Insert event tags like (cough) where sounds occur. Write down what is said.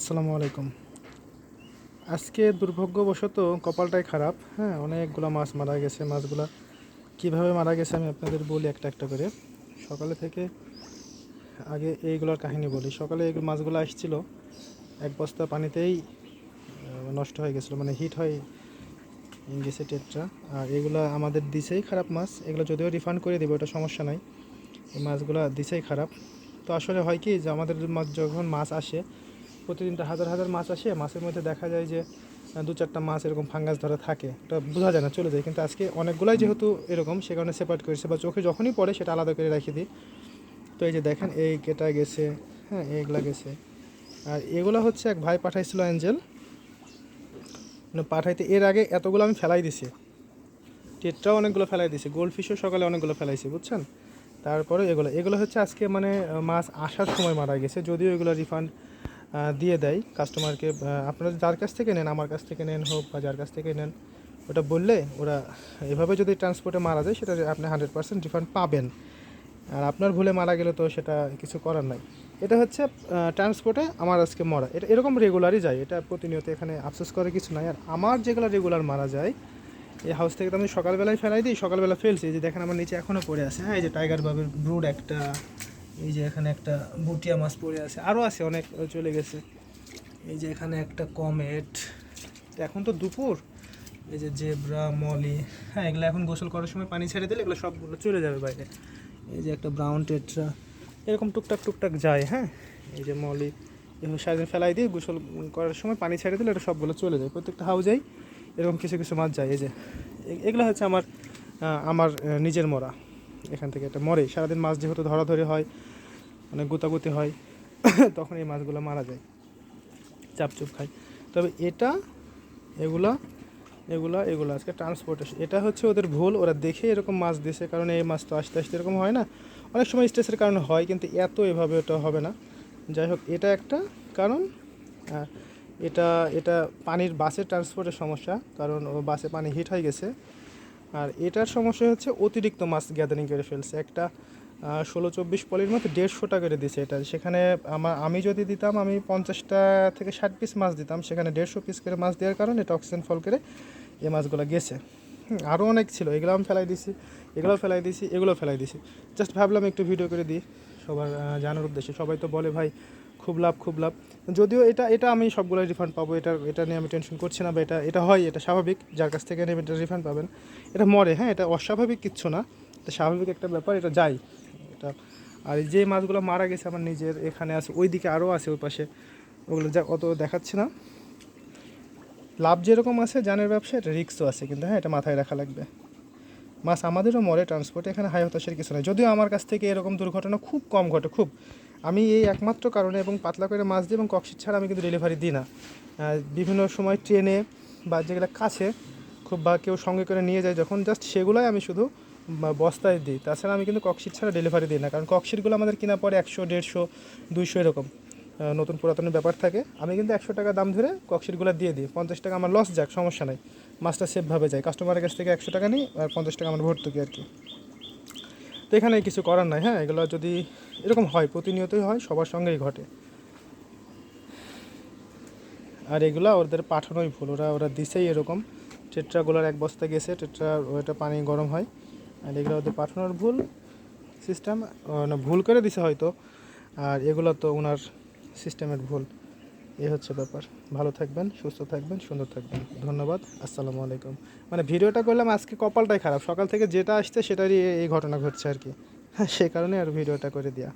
আসসালামু আলাইকুম। আজকে দুর্ভাগ্যবশত কপালটাই খারাপ হ্যাঁ অনেকগুলো মাছ মারা গেছে, মাছগুলা কীভাবে মারা গেছে আমি আপনাদের বলি একটা একটা করে। সকালে থেকে আগে এইগুলোর কাহিনী বলি। সকালে এই মাছগুলো আসছিল, এক বস্তা পানিতেই নষ্ট হয়ে গেছিল মানে হিট হয় গেছে টেটটা আর এগুলো আমাদের দিছেই খারাপ মাছ, এগুলো যদিও রিফান্ড করে দেবো, এটা সমস্যা নাই। এই মাছগুলো দিছেই খারাপ। তো আসলে হয় কি যে আমাদের যখন মাছ আসে প্রতিদিন তো হাজার হাজার মাছ আসে। মাছের মধ্যে দেখা যায় যে দু চারটা মাছ এরকম ফাঙ্গাস ধরা থাকে। ওটা বোঝা যায় না চলে যায়। কিন্তু আজকে অনেকগুলাই যেহেতু এরকম সে কারণে সেপারেট করেছে বা চোখে যখনই পড়ে সেটা আলাদা করে রেখে দিই। তো এই যে দেখেন এই কেটা গেছে হ্যাঁ এইগুলা গেছে। আর এগুলো হচ্ছে এক ভাই পাঠাইছিল অ্যাঞ্জেল। মানে পাঠাইতে এর আগে এতগুলো আমি ফেলাই দিছি। টেটটাও অনেকগুলো ফেলাই দিছি গোল্ড ফিশও সকালে অনেকগুলো ফেলাইছি বুঝছেন? তারপরে এগুলো এগুলো হচ্ছে আজকে মানে মাছ আসার সময় মারা গেছে যদিও এগুলো রিফান্ড দিয়ে দেয় কাস্টমারকে আপনারা যার কাছ থেকে নেন, আমার কাছ থেকে নেন হোক বা যার কাছ থেকে নেন, ওটা বললে ওরা এভাবে যদি ট্রান্সপোর্টে মারা যায়, সেটা আপনি হান্ড্রেড পার্সেন্ট রিফান্ড পাবেন। আর আপনার ভুলে মারা গেলে তো সেটা কিছু করার নাই। এটা হচ্ছে ট্রান্সপোর্টে আমার আজকে মরা। এটা এরকম রেগুলারই যায়, এটা প্রতিনিয়ত এখানে আফসোস করে কিছু নাই। আর আমার যেগুলো রেগুলার মারা যায়, এই হাউস থেকে তো আমি সকালবেলায় ফেলাই দিই, সকালবেলা ফেলছি। যে দেখেন আমার নিচে এখনও পড়ে আছে। হ্যাঁ এই যে টাইগার বাবের ব্রুড একটা এই যে এখানে একটা বুটিয়া মাছ পড়ে আছে। আরও আছে, অনেক চলে গেছে। এই যে এখানে একটা কমেট। এখন তো দুপুর। এই যে জেব্রা, মলি হ্যাঁ এগুলো এখন গোসল করার সময় পানি ছেড়ে দিলে এগুলো সবগুলো চলে যাবে বাইরে। এই যে একটা ব্রাউন টেট্রা। এরকম টুকটাক টুকটাক যায় হ্যাঁ। এই যে মলি, এগুলো সারাদিন ফেলাই দিয়ে গোসল করার সময় পানি ছেড়ে দিলে এটা সবগুলো চলে যায়। প্রত্যেকটা হাউজেই এরকম কিছু কিছু মাছ যায়। এই যে এগুলো হচ্ছে আমার আমার নিজের মরা। এখান থেকে এটা মরে। সারাদিন মাছ যেহেতু ধরাধরি হয় অনেক গুতাগুতি হয়, তখন এই মাছগুলো মারা যায়। চাপচুপ খায়। তবে এটা, এগুলা এগুলা, এগুলো আজকে ট্রান্সপোর্টেশন এটা হচ্ছে ওদের ভুল, ওরা দেখে এরকম মাছ দিছে, কারণ এই মাছ তো আস্তে আস্তে এরকম হয় না। অনেক সময় স্ট্রেসের কারণে হয়, কিন্তু এত এভাবে ওটা হবে না। যাই হোক, এটা একটা কারণ। এটা এটা পানির বাসের ট্রান্সপোর্টের সমস্যা, কারণ ও বাসে পানি হিট হয়ে গেছে। আর এটার সমস্যা হচ্ছে অতিরিক্ত মাছ গ্যাদারিং করে ফেলছে। একটা ষোলো চব্বিশ পলির মধ্যে দেড়শোটা করে দিছে এটা। সেখানে আমার আমি যদি দিতাম, আমি পঞ্চাশটা থেকে ষাট পিস মাছ দিতাম। সেখানে দেড়শো পিস করে মাছ দেওয়ার কারণে এটা অক্সিজেন ফল করে এই মাছগুলো গেছে। আরও অনেক ছিল। এগুলো আমি ফেলাই দিছি এগুলো ফেলাই দিছি এগুলো ফেলাই দিছি। জাস্ট ভাবলাম একটু ভিডিও করে দিই সবার জানার উদ্দেশ্যে। সবাই তো বলে, ভাই, খুব লাভ খুব লাভ। যদিও এটা এটা আমি সবগুলো রিফান্ড পাবো। এটা এটা নিয়ে আমি টেনশন করছি না, বা এটা এটা হয়, এটা স্বাভাবিক। যার কাছ থেকে নেবেন, এটা রিফান্ড পাবেন। এটা মরে হ্যাঁ এটা অস্বাভাবিক কিচ্ছু না। এটা স্বাভাবিক একটা ব্যাপার, এটা যায়। এটা আর যে মাছগুলো মারা গেছে আমার নিজের, এখানে আছে ওই দিকে আরও আছে ওই পাশে। ওগুলো যা অত দেখাচ্ছে না। লাভ যেরকম আছে জানের ব্যবসা এটা রিক্সও আছে কিন্তু হ্যাঁ এটা মাথায় রাখা লাগবে। মাছ আমাদেরও মরে ট্রান্সপোর্টে এখানে হাই হতাশের কিছু নয় যদিও আমার কাছ থেকে এরকম দুর্ঘটনা খুব কম ঘটে, খুব। আমি এই একমাত্র কারণে এবং পাতলা করে মাছ দিই এবং কক্সিট ছাড়া আমি কিন্তু ডেলিভারি দিই না। বিভিন্ন সময় ট্রেনে বা যেগুলো কাছে, খুব বা কেউ সঙ্গে করে নিয়ে যায়, যখন জাস্ট সেগুলোই আমি শুধু বস্তায় দিই। তাছাড়া আমি কিন্তু কক্সিট ছাড়া ডেলিভারি দিই না, কারণ কক্সিটগুলো আমাদের কেনা পরে একশো, দেড়শো, দুইশো এরকম। নতুন পুরাতনের ব্যাপার থাকে। আমি কিন্তু একশো টাকা দাম ধরে কক্সিটগুলো দিয়ে দিই। পঞ্চাশ টাকা আমার লস যাক, সমস্যা নাই। মাছটা সেফভাবে যায়। কাস্টমারের কাছ থেকে একশো টাকা নিই আর পঞ্চাশ টাকা আমার ভর্তুকি আর কি। তো এখানে কিছু করার নাই হ্যাঁ? এগুলো যদি এরকম হয়, প্রতিনিয়তই হয়, সবার সঙ্গেই ঘটে। আর এগুলো ওদের পাঠানোই ভুল। ওরা ওরা দিছেই এরকম। টেট্রাগুলোর এক বস্তা গেছে, টেট্রা ওটা পানি গরম হয়। আর এগুলো ওদের পাঠানোর ভুল সিস্টেম ভুল করে দিছে হয়তো। আর এগুলো তো ওনার সিস্টেমের ভুল। এ হচ্ছে ব্যাপার। ভালো থাকবেন, সুস্থ থাকবেন, সুন্দর থাকবেন। ধন্যবাদ, আসসালামু আলাইকুম। মানে ভিডিওটা করলাম, আজকে কপালটাই খারাপ। সকাল থেকে যেটা আসছে, সেটারই এই ঘটনা ঘটছে আর কি। হ্যাঁ (laughs) সে কারণে আর ভিডিওটা করে দেওয়া